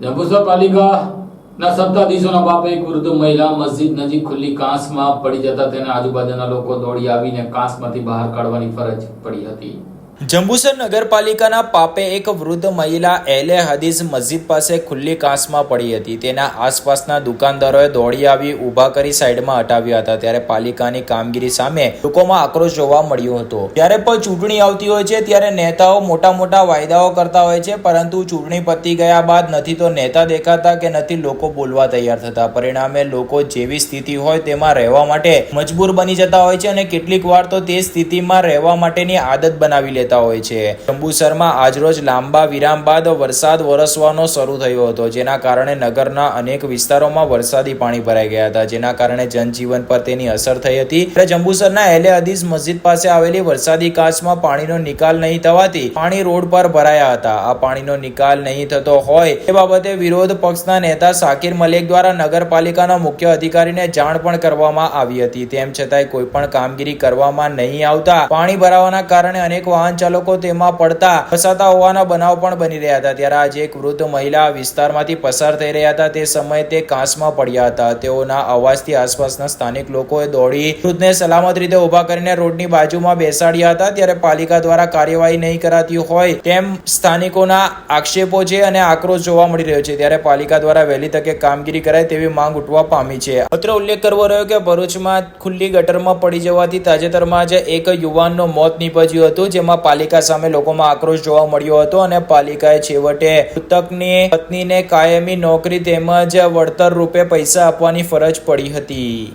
જંબુસર પાલિકાના સત્તાધીશોના બાપે એક વૃદ્ધ મહિલા મસ્જિદ નજીક ખુલ્લી કાંસમાં પડી જતા તેને આજુબાજુના લોકો દોડી આવીને કાંસમાંથી બહાર કાઢવાની ફરજ પડી હતી. જંબુસર નગરપાલિકાના પાપે એક વૃદ્ધ મહિલા એલે હદીઝ મસ્જિદ પાસે ખુલ્લી કાંસમાં પડી હતી. તેના આસપાસના દુકાનદારોએ દોડી આવી ઊભા કરી સાઈડમાં હટાવ્યા હતા. ત્યારે પાલિકાની કામગીરી સામે લોકોમાં આક્રોશ જોવા મળ્યો હતો. ત્યારે પણ ચૂંટણી આવતી હોય છે, ત્યારે નેતાઓ મોટા મોટા વાયદાઓ કરતા હોય છે, પરંતુ ચૂંટણી પતી ગયા બાદ નથી તો નેતા દેખાતા કે નથી લોકો બોલવા તૈયાર થતા. પરિણામે લોકો જેવી સ્થિતિ હોય તેમાં રહેવા માટે મજબૂર બની જતા હોય છે અને કેટલીક વાર તો તે સ્થિતિમાં રહેવા માટેની આદત બનાવી લેતા હોય છે. જંબુસરમાં આજરોજ લાંબા વિરામ બાદ વરસાદ વરસવાનો શરૂ થયો હતો, જેના કારણે નગરના અનેક વિસ્તારોમાં વરસાદી પાણી ભરાઈ ગયા હતા. જેના કારણે જનજીવન પર તેની અસર થઈ હતી. જંબુસરના એલે હદીસ મસ્જિદ પાસે આવેલી વરસાદી કાચમાં પાણીનો નિકાલ નહીં થવાથી પાણી રોડ પર ભરાયા હતા. આ પાણીનો નિકાલ નહીં થતો હોય એ બાબતે વિરોધ પક્ષના નેતા સાકિર મલિક દ્વારા નગરપાલિકાના મુખ્ય અધિકારીને જાણ પણ કરવામાં આવી હતી. તેમ છતાંય કોઈ પણ કામગીરી કરવામાં નહીં આવતા પાણી ભરાવાના કારણે અનેક વાહન ચાલકો તેમાં પડતા ફસાતા હોવાના બનાવ પણ બની રહ્યા હતા. ત્યારે આજે એક વૃદ્ધ મહિલા વિસ્તારમાંથી પસાર થઈ રહ્યા હતા. તે સમયે તે કાંસમાં પડ્યા હતા. તેઓના અવાજથી આસપાસના સ્થાનિક લોકોએ દોડી વૃદ્ધને સલામત રીતે ઊભા કરીને રોડની બાજુમાં બેસાડ્યા હતા. ત્યારે પાલિકા દ્વારા કાર્યવાહી નહીં કરાતી હોય તેમ સ્થાનિકોના આક્ષેપો છે અને આક્રોશ જોવા મળી રહ્યો છે. ત્યારે પાલિકા દ્વારા વહેલી તકે કામગીરી કરાય તેવી માંગ ઉઠવા પામી છે. અત્રે ઉલ્લેખ કરવો રહ્યો કે ભરૂચમાં ખુલ્લી ગટરમાં પડી જવાથી તાજેતરમાં જ એક યુવાનનું મોત નીપજ્યું હતું, જેમાં પાલિકા સામે લોકોમાં આક્રોશ જોવા મળ્યો હતો અને પાલિકાએ છેવટે મૃતકની પત્નીને કાયમી નોકરી તેમજ વળતર રૂપે પૈસા આપવાની ફરજ પડી હતી.